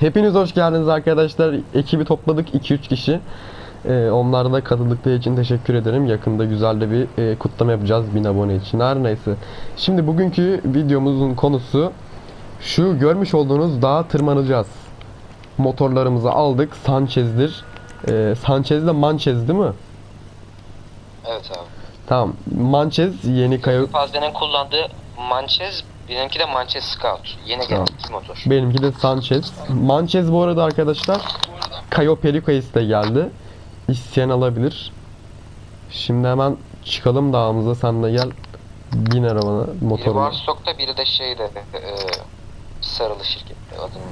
Hepiniz hoş geldiniz arkadaşlar. Ekibi topladık 2-3 kişi. Ee, onlara da katıldıkları için teşekkür ederim. Yakında güzel de bir e, kutlama yapacağız 1000 abone için. Her neyse. Şimdi bugünkü videomuzun konusu şu görmüş olduğunuz dağa tırmanacağız. Motorlarımızı aldık. Sanchez'dir. Ee, Sanchez de Manchez değil mi? Evet abi. Tamam. Manchez yeni kayı Fazla'nın kullandığı Manchez, benimki de Manchez Scout. Yeni Tamam. gelen iki motor. Benimki de Sanchez. Manchez bu arada arkadaşlar Cayo Perico'ya de geldi. İsteyen alabilir. Şimdi hemen çıkalım dağımıza. Sen de gel. Bin arabana Biri motoruna. Warstock'ta biri de şeyde e, sarılı şirkette adını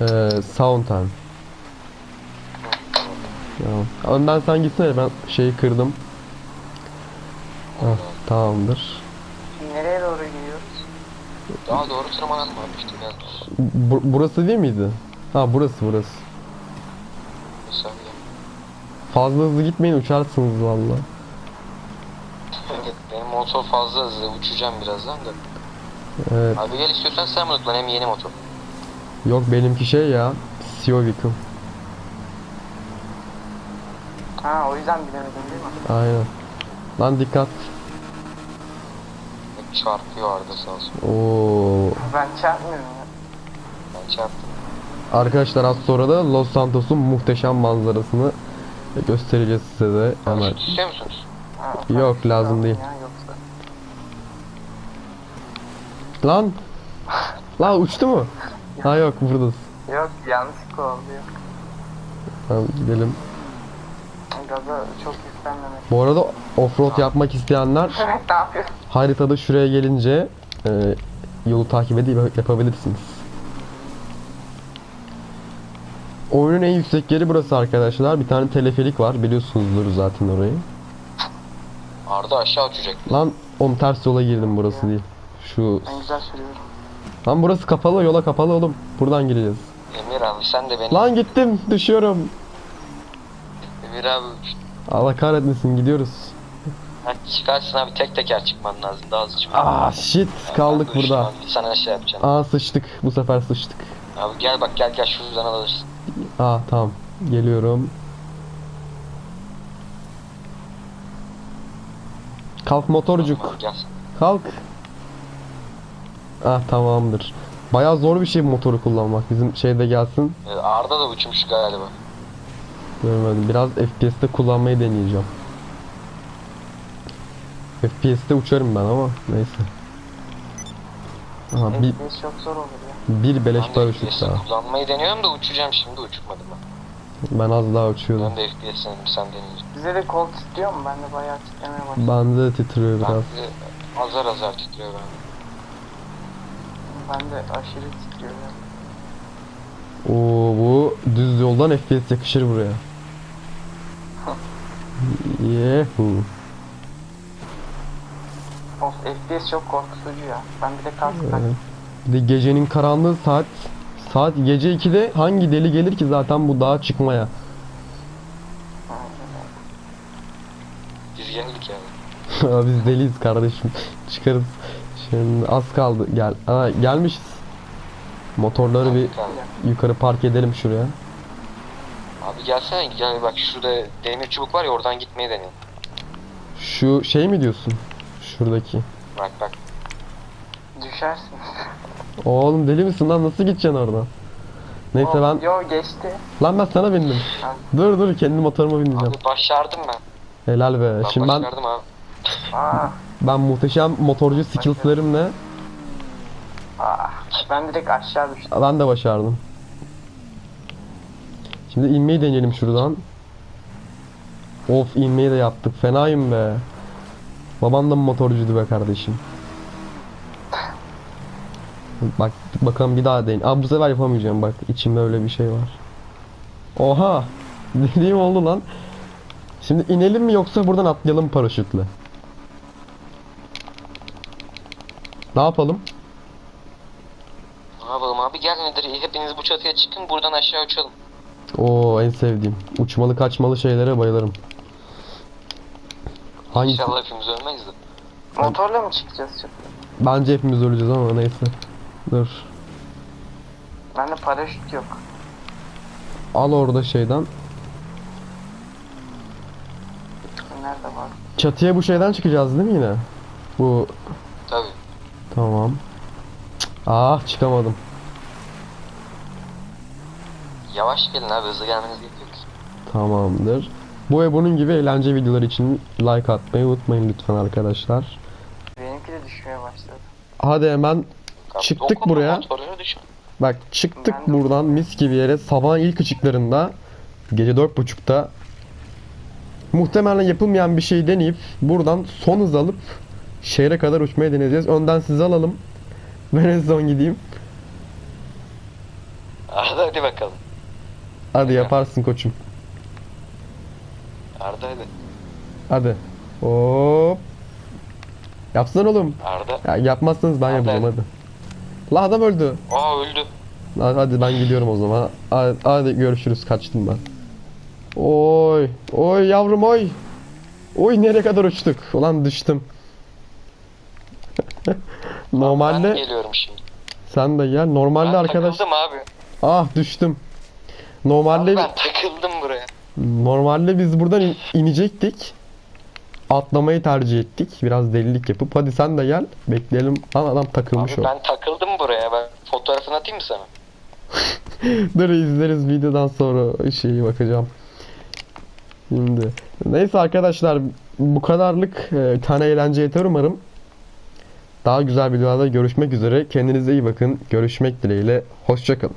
Ee, Soundtime. Tamam. Önden sen gitsene ben şeyi kırdım. Heh, tamamdır. Daha doğru tırmanalım abi işte gel. Bu- burası değil miydi? Ha burası burası. Mesela Fazla hızlı gitmeyin uçarsınız valla. Benim motor fazla hızlı uçacağım birazdan da. Evet. Abi gel istiyorsan sen bunu kullan hem yeni motor. Yok benimki şey ya. Ciovic'im. Ha o yüzden bilemedim değil mi? Aynen. Lan dikkat. Hep çarpıyor arada sağ olsun. Oo. Ben çarpmıyorum ya. Ben çarptım. Arkadaşlar az sonra da Los Santos'un muhteşem manzarasını göstereceğiz size de hemen. Paraşüt istiyor musunuz? Ha, Yok, lazım değil. Ya, yoksa. Lan! Lan uçtu mu? Ha yok buradasın. Yok yanlışlıkla oldu yok. Tamam gidelim. Gaza çok yüklenmemek. Bu arada offroad yapmak isteyenler Evet ne yapıyorsun? haritada şuraya gelince e, yolu takip edip yapabilirsiniz. Oyunun en yüksek yeri burası arkadaşlar. Bir tane teleferik var. Biliyorsunuzdur zaten orayı. Arda aşağı uçacak. Lan oğlum ters yola girdim burası değil. Şu Ben güzel sürüyorum. Lan burası kapalı yola kapalı oğlum. Buradan gireceğiz. Emir abi sen de beni. Lan gittim düşüyorum. Emir abi Allah kahretmesin gidiyoruz. ha, çıkarsın abi tek teker çıkman lazım daha hızlı çıkman. Aa shit kaldık burada. an Sana şey yapacağım. Aa sıçtık bu sefer sıçtık. Abi gel bak gel gel şuradan alırsın. Aa tamam geliyorum. Kalk motorcuk. Abi gel. Kalk. Ah tamamdır. Bayağı zor bir şey motoru kullanmak. Bizim şeyde gelsin. Ee, Arda da uçmuş galiba. Görmedim. Biraz FPS'te kullanmayı deneyeceğim. FPS'te uçarım ben ama neyse. Aha bir, FPS çok zor olur ya. bir beleş Ben de paraşüt daha. kullanmayı deniyorum da uçacağım şimdi uçmadım ben. Ben az daha uçuyordum. Ben de FPS denedim sen deneyeceksin. Bize de kol titriyor mu? Ben de bayağı titremeye başladım. Bende de titriyor biraz. Ben de azar azar titriyor ben. Ben de aşırı titriyor ya. Oo bu düz yoldan FPS yakışır buraya. Yehu. Of FPS çok korkutucu ya. Ben bir de kask Evet. taktım. Bir de gecenin karanlığı saat saat gece 2'de hangi deli gelir ki zaten bu dağa çıkmaya? Biz geldik yani. Biz deliyiz kardeşim. Çıkarız. Şimdi az kaldı. Gel. Aa, gelmişiz. Motorları bir yukarı park edelim şuraya. Abi gelsene gel bak şurada demir çubuk var ya oradan gitmeyi deneyelim. Şu şey mi diyorsun? Şuradaki. Bak bak. Düşersin. Oğlum deli misin lan nasıl gideceksin oradan? Neyse Oh, ben Yo geçti. lan ben sana bindim. Dur dur kendi motoruma bineceğim. Abi başardım ben. Helal be. Ben Şimdi ben başardım abi. Aa, ben muhteşem motorcu skillslerimle ah. Ben direkt aşağı düştüm. ben de başardım. Şimdi inmeyi deneyelim şuradan. Of inmeyi de yaptık. Fenayım be. Babam da motorcuydu be kardeşim? Bak bakalım bir daha deneyin. Aa bu sefer yapamayacağım bak. içimde öyle bir şey var. Oha! Dediğim oldu lan. Şimdi inelim mi yoksa buradan atlayalım paraşütle? Ne yapalım? Ne yapalım abi gel nedir hepiniz bu çatıya çıkın buradan aşağı uçalım. Oo en sevdiğim. Uçmalı kaçmalı şeylere bayılırım. Hangisi? İnşallah hepimiz ölmeyiz de. Motorla mı çıkacağız çok? Bence hepimiz öleceğiz ama neyse. Dur. Bende paraşüt yok. Al orada şeyden. Nerede var? Çatıya bu şeyden çıkacağız değil mi yine? Bu Tabii. tamam. Ah çıkamadım. Yavaş gelin abi hızlı gelmeniz gerekiyor ki. Tamamdır. Bu ve bunun gibi eğlence videoları için like atmayı unutmayın lütfen arkadaşlar. Benimki de düşmeye başladı. Hadi hemen Abi, Çıktık buraya. bak çıktık Ben de- buradan mis gibi yere sabahın ilk ışıklarında gece dört buçukta muhtemelen yapılmayan bir şey deneyip buradan son hız alıp şehre kadar uçmaya deneyeceğiz. Önden sizi alalım. Ben en son gideyim. Hadi bakalım. Hadi yaparsın koçum. Arda hadi. Hadi. Hop. Yapsana oğlum. Arda. Ya yapmazsanız ben Hadi, yapacağım hadi. La adam öldü. Aa öldü. Hadi, hadi ben gidiyorum o zaman. Hadi, hadi görüşürüz kaçtım ben. Oy. Oy yavrum oy. Oy nereye kadar uçtuk? Ulan düştüm. Ben Normalde geliyorum şimdi. sen de gel. Normalde ben arkadaş takıldım abi. ah düştüm. Normalde ben takıldım buraya. normalde biz buradan in- inecektik. Atlamayı tercih ettik. Biraz delilik yapıp hadi sen de gel. Bekleyelim. Lan adam takılmış Abi o. ben takıldım buraya. Ben fotoğrafını atayım mı sana? Dur izleriz videodan sonra şeyi bakacağım. Şimdi neyse arkadaşlar bu kadarlık e, tane eğlence yeter umarım. Daha güzel videolarda görüşmek üzere. Kendinize iyi bakın. Görüşmek dileğiyle. Hoşçakalın.